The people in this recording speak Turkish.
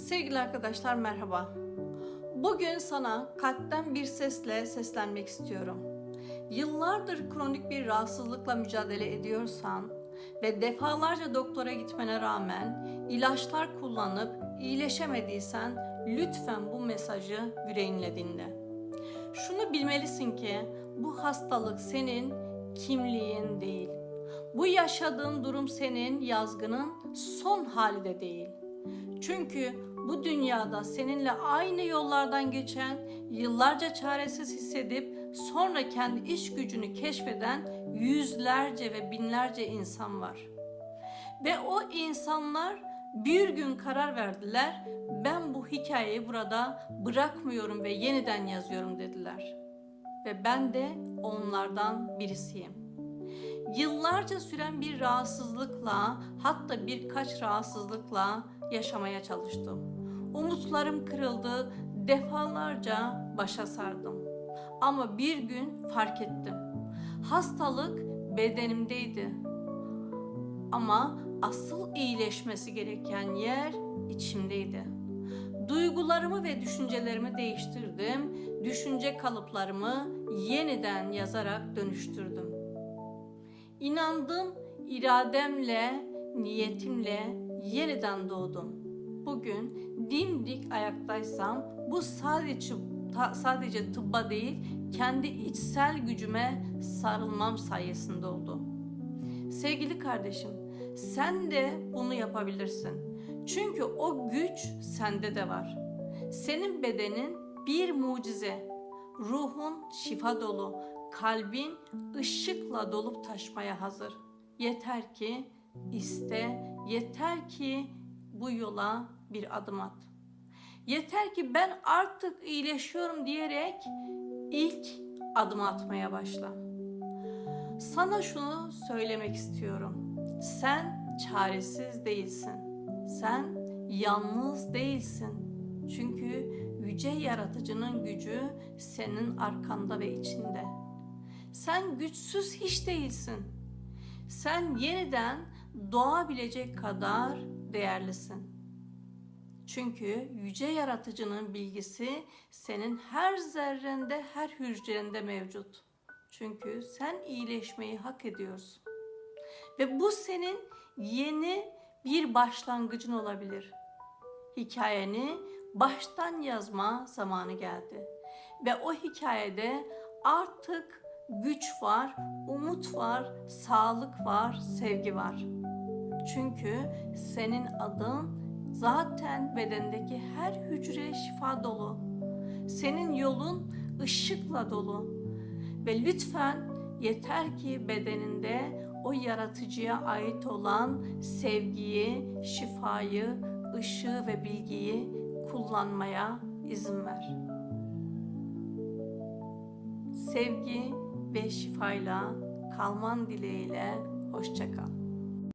Sevgili arkadaşlar merhaba. Bugün sana kalpten bir sesle seslenmek istiyorum. Yıllardır kronik bir rahatsızlıkla mücadele ediyorsan ve defalarca doktora gitmene rağmen ilaçlar kullanıp iyileşemediysen lütfen bu mesajı yüreğinle dinle. Şunu bilmelisin ki bu hastalık senin kimliğin değil. Bu yaşadığın durum senin yazgının son hali de değil. Çünkü bu dünyada seninle aynı yollardan geçen, yıllarca çaresiz hissedip sonra kendi iş gücünü keşfeden yüzlerce ve binlerce insan var. Ve o insanlar bir gün karar verdiler. Ben bu hikayeyi burada bırakmıyorum ve yeniden yazıyorum dediler. Ve ben de onlardan birisiyim. Yıllarca süren bir rahatsızlıkla, hatta birkaç rahatsızlıkla yaşamaya çalıştım. Umutlarım kırıldı, defalarca başa sardım. Ama bir gün fark ettim. Hastalık bedenimdeydi. Ama asıl iyileşmesi gereken yer içimdeydi. Duygularımı ve düşüncelerimi değiştirdim. Düşünce kalıplarımı yeniden yazarak dönüştürdüm. İnandım, irademle, niyetimle yeniden doğdum. Bugün dimdik ayaktaysam bu sadece sadece tıbba değil, kendi içsel gücüme sarılmam sayesinde oldu. Sevgili kardeşim, sen de bunu yapabilirsin. Çünkü o güç sende de var. Senin bedenin bir mucize. Ruhun şifa dolu, kalbin ışıkla dolup taşmaya hazır. Yeter ki iste, yeter ki bu yola bir adım at. Yeter ki ben artık iyileşiyorum diyerek ilk adım atmaya başla. Sana şunu söylemek istiyorum. Sen çaresiz değilsin. Sen yalnız değilsin. Çünkü yüce yaratıcının gücü senin arkanda ve içinde. Sen güçsüz hiç değilsin. Sen yeniden doğabilecek kadar değerlisin. Çünkü yüce yaratıcının bilgisi senin her zerrende, her hücrende mevcut. Çünkü sen iyileşmeyi hak ediyorsun. Ve bu senin yeni bir başlangıcın olabilir. Hikayeni baştan yazma zamanı geldi. Ve o hikayede artık güç var, umut var, sağlık var, sevgi var. Çünkü senin adın zaten bedendeki her hücre şifa dolu. Senin yolun ışıkla dolu. Ve lütfen yeter ki bedeninde o yaratıcıya ait olan sevgiyi, şifayı, ışığı ve bilgiyi kullanmaya izin ver. Sevgi ve şifayla kalman dileğiyle hoşça kal.